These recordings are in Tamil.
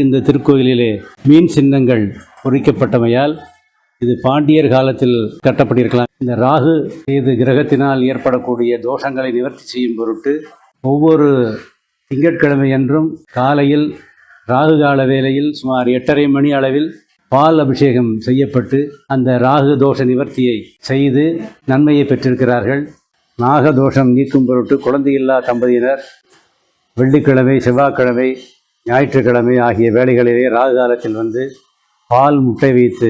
இந்த திருக்கோயிலிலே மீன் சின்னங்கள் பொறிக்கப்பட்டமையால் இது பாண்டியர் காலத்தில் கட்டப்பட்டிருக்கலாம். இந்த ராகு இது கிரகத்தினால் ஏற்படக்கூடிய தோஷங்களை நிவர்த்தி செய்யும் பொருட்டு ஒவ்வொரு திங்கட்கிழமை என்றும் காலையில் ராகு கால வேளையில் சுமார் எட்டரை மணி அளவில் பால் அபிஷேகம் செய்யப்பட்டு அந்த ராகு தோஷ நிவர்த்தியை செய்து நன்மையை பெற்றிருக்கிறார்கள். நாக தோஷம் நீக்கும் பொருட்டு குழந்தையில்லா தம்பதியினர் வெள்ளிக்கிழமை செவ்வாய்க்கிழமை ஞாயிற்றுக்கிழமை ஆகிய வேளைகளிலே ராகு காலத்தில் வந்து பால் முட்டை வைத்து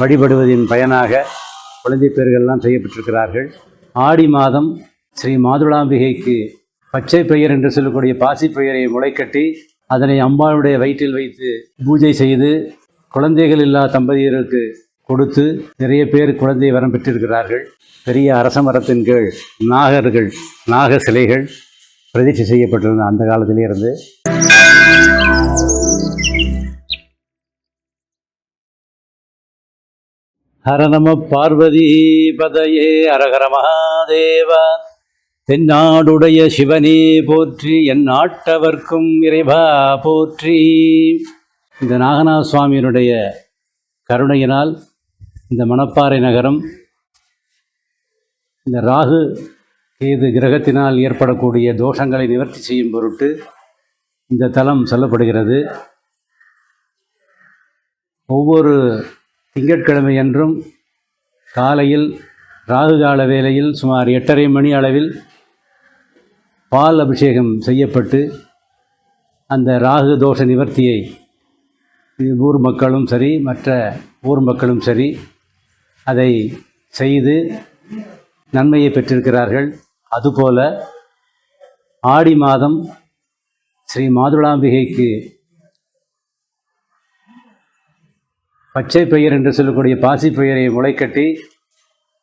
வழிபடுவதின் பயனாக குழந்தை பேர்கள்லாம் செய்யப்பட்டிருக்கிறார்கள். ஆடி மாதம் ஸ்ரீ மாதுளாம்பிகைக்கு பச்சை பெயர் என்று சொல்லக்கூடிய பாசி பெயரை முளைக்கட்டி அதனை அம்பாளுடைய வயிற்றில் வைத்து பூஜை செய்து குழந்தைகள் இல்லா தம்பதியருக்கு கொடுத்து நிறைய பேர் குழந்தை வரம் பெற்றிருக்கிறார்கள். பெரிய அரச மரத்தின் கீழ் நாகர்கள் நாக சிலைகள் பிரதிஷ்டை செய்யப்பட்டிருந்த அந்த காலத்திலே இருந்து ஹர பார்வதி பதையே அரகர மகாதேவா. தென்னாடுடைய சிவனே போற்றி என் நாட்டவர்க்கும் இறைவா போற்றி. இந்த நாகநாத சுவாமியினுடைய கருணையினால் இந்த மணப்பாறை நகரம் இந்த ராகு கேது கிரகத்தினால் ஏற்படக்கூடிய தோஷங்களை நிவர்த்தி செய்யும் பொருட்டு இந்த தலம் சொல்லப்படுகிறது. ஒவ்வொரு திங்கட்கிழமை என்றும் காலையில் ராகு கால வேளையில் சுமார் எட்டரை மணி அளவில் பால் அபிஷேகம் செய்யப்பட்டு அந்த ராகு தோஷ நிவர்த்தியை ஊர் மக்களும் சரி மற்ற ஊர் மக்களும் சரி அதை செய்து நன்மையை பெற்றிருக்கிறார்கள். அதுபோல ஆடி மாதம் ஸ்ரீ மாதுளாம்பிகைக்கு பச்சை பெயர் என்று சொல்லக்கூடிய பாசி பெயரை முளைக்கட்டி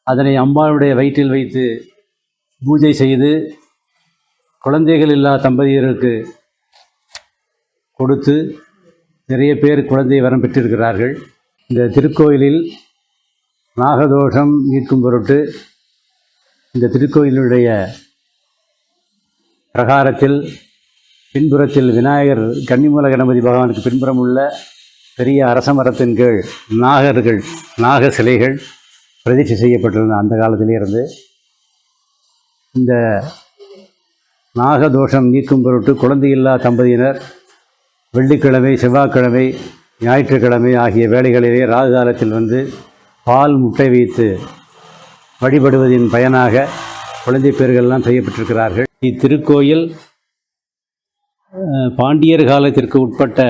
அதனை அம்பாளுடைய வயிற்றில் வைத்து பூஜை செய்து குழந்தைகள் இல்லா தம்பதியருக்கு கொடுத்து நிறைய பேர் குழந்தை வரம் பெற்றிருக்கிறார்கள். இந்த திருக்கோயிலில் நாகதோஷம் நீக்கும் பொருட்டு இந்த திருக்கோயிலுடைய பிரகாரத்தில் பின்புறத்தில் விநாயகர் கன்னிமூல கணபதி பகவானுக்கு பின்புறம் உள்ள பெரிய அரச மரத்தின் கீழ் நாகர்கள் நாக சிலைகள் பிரதிஷ்டை செய்யப்பட்டிருந்த அந்த காலத்திலிருந்து இந்த நாகதோஷம் நீக்கும் பொருட்டு குழந்தையில்லா தம்பதியினர் வெள்ளிக்கிழமை செவ்வாய்க்கிழமை ஞாயிற்றுக்கிழமை ஆகிய வேளைகளிலே ராகு காலத்தில் வந்து பால் முட்டை வைத்து வழிபடுவதின் பயனாக குழந்தை பேர்கள்லாம் செய்யப்பட்டிருக்கிறார்கள். இத்திருக்கோயில் பாண்டியர் காலத்திற்கு உட்பட்ட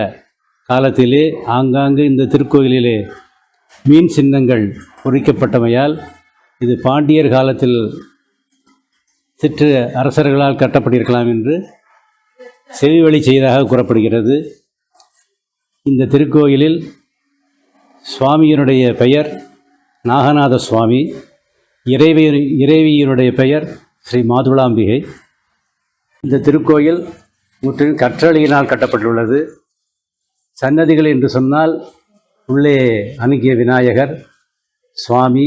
காலத்திலே ஆங்காங்கு இந்த திருக்கோயிலிலே மீன் சின்னங்கள் பொறிக்கப்பட்டமையால் இது பாண்டியர் காலத்தில் சிற்று அரசர்களால் கட்டப்பட்டிருக்கலாம் என்று செவிவழி செய்ததாக கூறப்படுகிறது. இந்த திருக்கோயிலில் சுவாமியினுடைய பெயர் நாகநாத சுவாமி இறைவி இறைவியினுடைய பெயர் ஸ்ரீ மாதுளாம்பிகை. இந்த திருக்கோயில் முற்றிலும் கற்றளியினால் கட்டப்பட்டுள்ளது. சன்னதிகள் என்று சொன்னால் உள்ளே அணுகிய விநாயகர் சுவாமி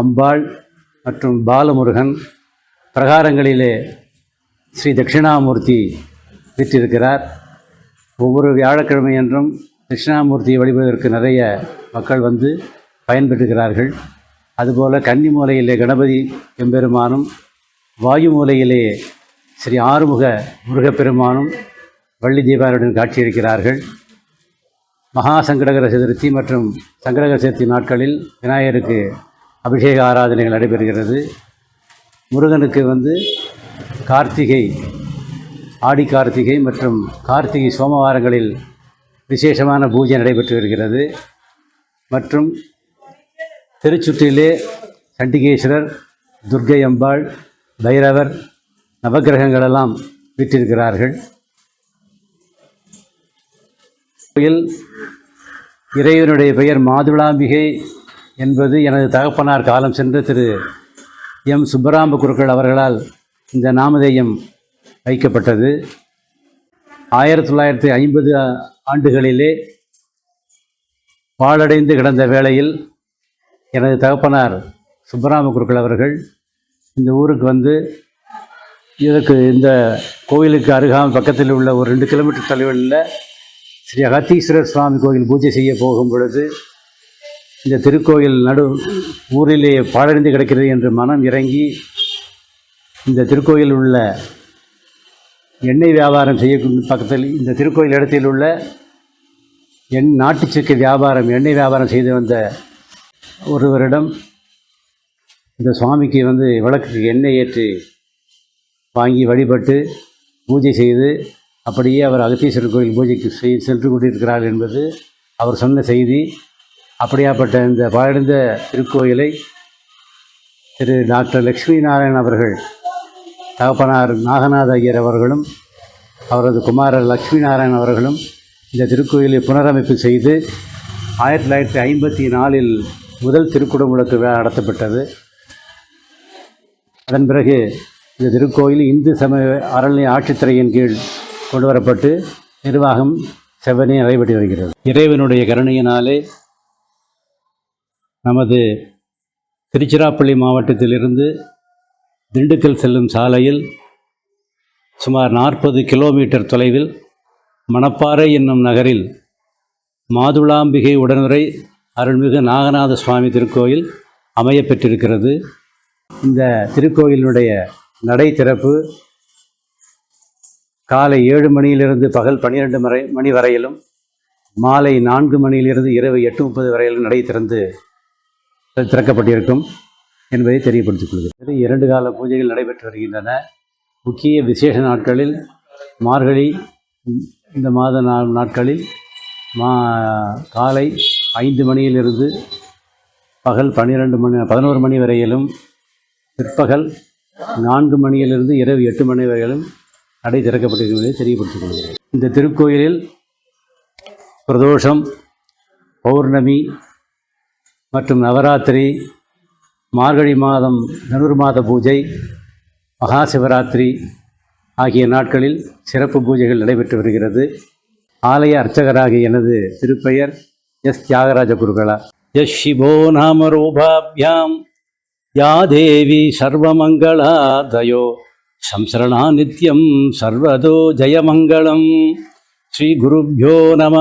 அம்பாள் மற்றும் பாலமுருகன் பிரகாரங்களிலே ஸ்ரீ தட்சிணாமூர்த்தி விற்றிருக்கிறார். ஒவ்வொரு வியாழக்கிழமை என்றும் தட்சிணாமூர்த்தியை வழிபடுவதற்கு நிறைய மக்கள் வந்து பயன்பெற்றுகிறார்கள். அதுபோல கன்னி மூலையிலே கணபதி எம்பெருமானும் வாயு மூலையிலே ஸ்ரீ ஆறுமுக முருகப்பெருமானும் வள்ளி தீபாவளியுடன் காட்சியளிக்கிறார்கள். மகா சங்கடகர சதுர்த்தி மற்றும் சங்கடகர சதுர்த்தி நாட்களில் விநாயகருக்கு அபிஷேக ஆராதனைகள் நடைபெறுகிறது. முருகனுக்கு வந்து கார்த்திகை ஆடி கார்த்திகை மற்றும் கார்த்திகை சோமவாரங்களில் விசேஷமான பூஜை நடைபெற்று வருகிறது. மற்றும் திருச்சுற்றிலே சண்டிகேஸ்வரர் துர்க்கை அம்பாள் பைரவர் நவக்கிரகங்களெல்லாம் விற்றிருக்கிறார்கள். கோயில் இறைவனுடைய பெயர் மாதுளாம்பிகை என்பது எனது தகப்பனார் காலம் சென்ற திரு எம். சுப்பராம்பு குருக்கள் அவர்களால் இந்த நாமதேயம் வைக்கப்பட்டது. ஆயிரத்தி தொள்ளாயிரத்தி ஐம்பது ஆண்டுகளிலே பாழடைந்து கிடந்த வேளையில் எனது தகப்பனார் சுப்பராம குருக்கள் அவர்கள் இந்த ஊருக்கு வந்து இதற்கு இந்த கோயிலுக்கு அருகாமல் பக்கத்தில் உள்ள ஒரு ரெண்டு கிலோமீட்டர் தொலைவில் ஸ்ரீ அகத்தீஸ்வரர் சுவாமி கோயில் பூஜை செய்ய போகும் பொழுது இந்த திருக்கோயில் நடு ஊரிலே பாழடைந்து கிடக்கிறது என்று மனம் இறங்கி இந்த திருக்கோயில் உள்ள எண்ணெய் வியாபாரம் செய்யக்கூடிய பக்கத்தில் இந்த திருக்கோயில் இடத்தில் உள்ள எண் நாட்டுச்சக்கை வியாபாரம் எண்ணெய் வியாபாரம் செய்து வந்த ஒருவரிடம் இந்த சுவாமிக்கு வந்து விளக்குக்கு எண்ணெய் ஏற்றி வாங்கி வழிபட்டு பூஜை செய்து அப்படியே அவர் அகத்தீஸ்வரர் கோயில் பூஜைக்கு செய் சென்று கொண்டிருக்கிறார் என்பது அவர் சொன்ன செய்தி. அப்படியாப்பட்ட இந்த பாழடைந்த திருக்கோயிலை திரு டாக்டர் லக்ஷ்மி நாராயண் அவர்கள் தகப்பனார் நாகநாத ஐயர் அவர்களும் அவரது குமாரர் லக்ஷ்மி நாராயண் அவர்களும் இந்த திருக்கோயிலை புனரமைப்பு செய்து ஆயிரத்தி தொள்ளாயிரத்தி ஐம்பத்தி நாலில் முதல் திருக்குடமுழுக்கு விழா நடத்தப்பட்டது. அதன் பிறகு இந்த திருக்கோயில் இந்து சமய அறநிலைய ஆட்சித்துறையின் கீழ் கொண்டு வரப்பட்டு நிர்வாகம் செவ்வனே நடைபெற்று வருகிறது. இறைவனுடைய கருணையினாலே நமது திருச்சிராப்பள்ளி மாவட்டத்திலிருந்து திண்டுக்கல் செல்லும் சாலையில் சுமார் நாற்பது கிலோமீட்டர் தொலைவில் மணப்பாறை என்னும் நகரில் மாதுளாம்பிகை உடனுறை அருள்மிகு நாகநாத சுவாமி திருக்கோயில் அமைய பெற்றிருக்கிறது இந்த திருக்கோயிலினுடைய நடை திறப்பு காலை ஏழு மணியிலிருந்து பகல் பன்னிரெண்டு மறை மணி வரையிலும் மாலை நான்கு மணியிலிருந்து இரவு எட்டு முப்பது வரையிலும் நடை திறந்து திறக்கப்பட்டிருக்கும் என்பதை தெரியப்படுத்திக் கொள்கிறது இரண்டு கால பூஜைகள் நடைபெற்று வருகின்றன. முக்கிய விசேஷ நாட்களில் மார்கழி இந்த மாத நா நாட்களில் மா காலை ஐந்து மணியிலிருந்து பகல் பன்னிரெண்டு மணி பதினோரு மணி வரையிலும் பிற்பகல் நான்கு மணியிலிருந்து இரவு எட்டு மணி வரையிலும் நடை திறக்கப்பட்டிருக்கிறது தெரியப்படுத்திக் கொள்கிறேன். இந்த திருக்கோயிலில் பிரதோஷம் பௌர்ணமி மற்றும் நவராத்திரி மார்கழி மாதம் தனுர் மாத பூஜை மகா சிவராத்திரி ஆகிய நாட்களில் சிறப்பு பூஜைகள் நடைபெற்று வருகிறது. ஆலய அர்ச்சகராகிய எனது திருப்பெயர் எஸ் தியாகராஜ குருகளா எஸ் சிவோ நாம ரூபாபியாம் யா தேவி சர்வமங்களாதயோ சம்சரணா நித்யம் சர்வதோ ஜெயமங்களம் ஸ்ரீ குருभ्यो நம